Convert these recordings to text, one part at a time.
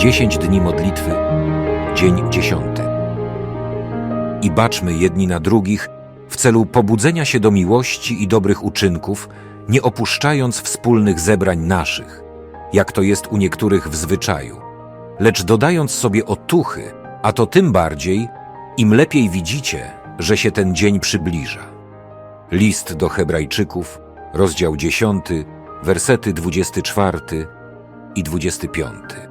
10 dni modlitwy, dzień dziesiąty. I baczmy jedni na drugich w celu pobudzenia się do miłości i dobrych uczynków, nie opuszczając wspólnych zebrań naszych, jak to jest u niektórych w zwyczaju, lecz dodając sobie otuchy, a to tym bardziej, im lepiej widzicie, że się ten dzień przybliża. List do Hebrajczyków, rozdział 10, wersety 24 i 25.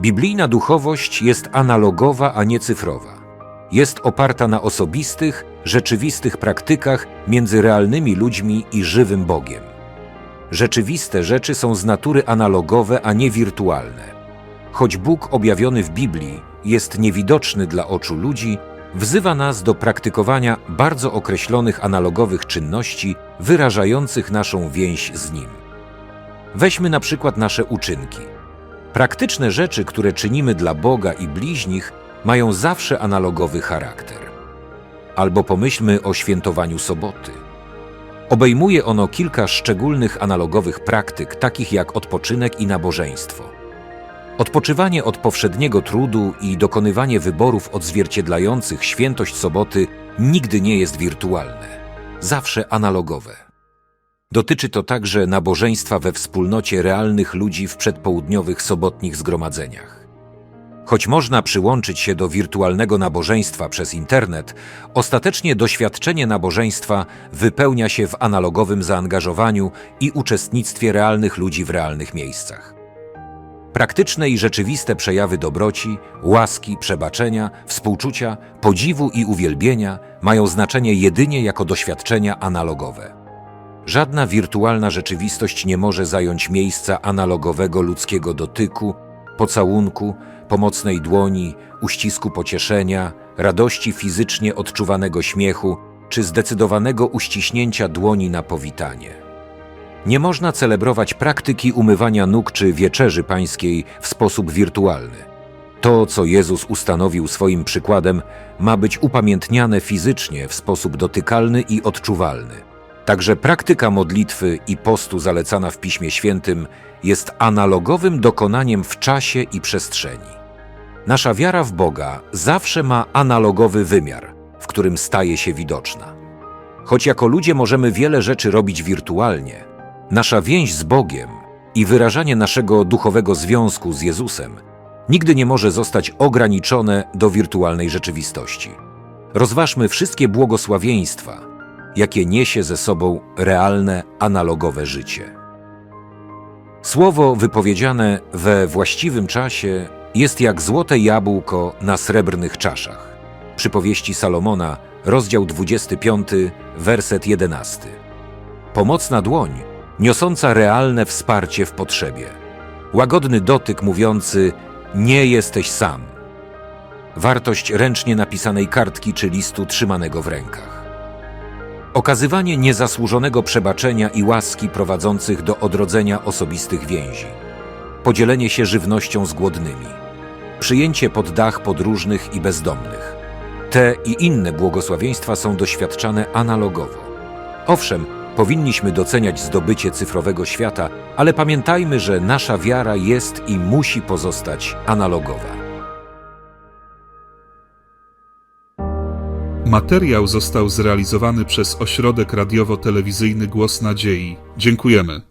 Biblijna duchowość jest analogowa, a nie cyfrowa. Jest oparta na osobistych, rzeczywistych praktykach między realnymi ludźmi i żywym Bogiem. Rzeczywiste rzeczy są z natury analogowe, a nie wirtualne. Choć Bóg objawiony w Biblii jest niewidoczny dla oczu ludzi, wzywa nas do praktykowania bardzo określonych analogowych czynności wyrażających naszą więź z Nim. Weźmy na przykład nasze uczynki. Praktyczne rzeczy, które czynimy dla Boga i bliźnich, mają zawsze analogowy charakter. Albo pomyślmy o świętowaniu soboty. Obejmuje ono kilka szczególnych analogowych praktyk, takich jak odpoczynek i nabożeństwo. Odpoczywanie od powszedniego trudu i dokonywanie wyborów odzwierciedlających świętość soboty nigdy nie jest wirtualne, zawsze analogowe. Dotyczy to także nabożeństwa we wspólnocie realnych ludzi w przedpołudniowych sobotnich zgromadzeniach. Choć można przyłączyć się do wirtualnego nabożeństwa przez internet, ostatecznie doświadczenie nabożeństwa wypełnia się w analogowym zaangażowaniu i uczestnictwie realnych ludzi w realnych miejscach. Praktyczne i rzeczywiste przejawy dobroci, łaski, przebaczenia, współczucia, podziwu i uwielbienia mają znaczenie jedynie jako doświadczenia analogowe. Żadna wirtualna rzeczywistość nie może zająć miejsca analogowego ludzkiego dotyku, pocałunku, pomocnej dłoni, uścisku pocieszenia, radości fizycznie odczuwanego śmiechu czy zdecydowanego uściśnięcia dłoni na powitanie. Nie można celebrować praktyki umywania nóg czy wieczerzy pańskiej w sposób wirtualny. To, co Jezus ustanowił swoim przykładem, ma być upamiętniane fizycznie w sposób dotykalny i odczuwalny. Także praktyka modlitwy i postu zalecana w Piśmie Świętym jest analogowym dokonaniem w czasie i przestrzeni. Nasza wiara w Boga zawsze ma analogowy wymiar, w którym staje się widoczna. Choć jako ludzie możemy wiele rzeczy robić wirtualnie, nasza więź z Bogiem i wyrażanie naszego duchowego związku z Jezusem nigdy nie może zostać ograniczone do wirtualnej rzeczywistości. Rozważmy wszystkie błogosławieństwa, jakie niesie ze sobą realne, analogowe życie. Słowo wypowiedziane we właściwym czasie jest jak złote jabłko na srebrnych czaszach. Przypowieści Salomona, rozdział 25, werset 11. Pomocna dłoń, niosąca realne wsparcie w potrzebie. Łagodny dotyk mówiący: Nie jesteś sam. Wartość ręcznie napisanej kartki czy listu trzymanego w rękach. Okazywanie niezasłużonego przebaczenia i łaski prowadzących do odrodzenia osobistych więzi. Podzielenie się żywnością z głodnymi. Przyjęcie pod dach podróżnych i bezdomnych. Te i inne błogosławieństwa są doświadczane analogowo. Owszem, powinniśmy doceniać zdobycie cyfrowego świata, ale pamiętajmy, że nasza wiara jest i musi pozostać analogowa. Materiał został zrealizowany przez ośrodek radiowo-telewizyjny Głos Nadziei. Dziękujemy.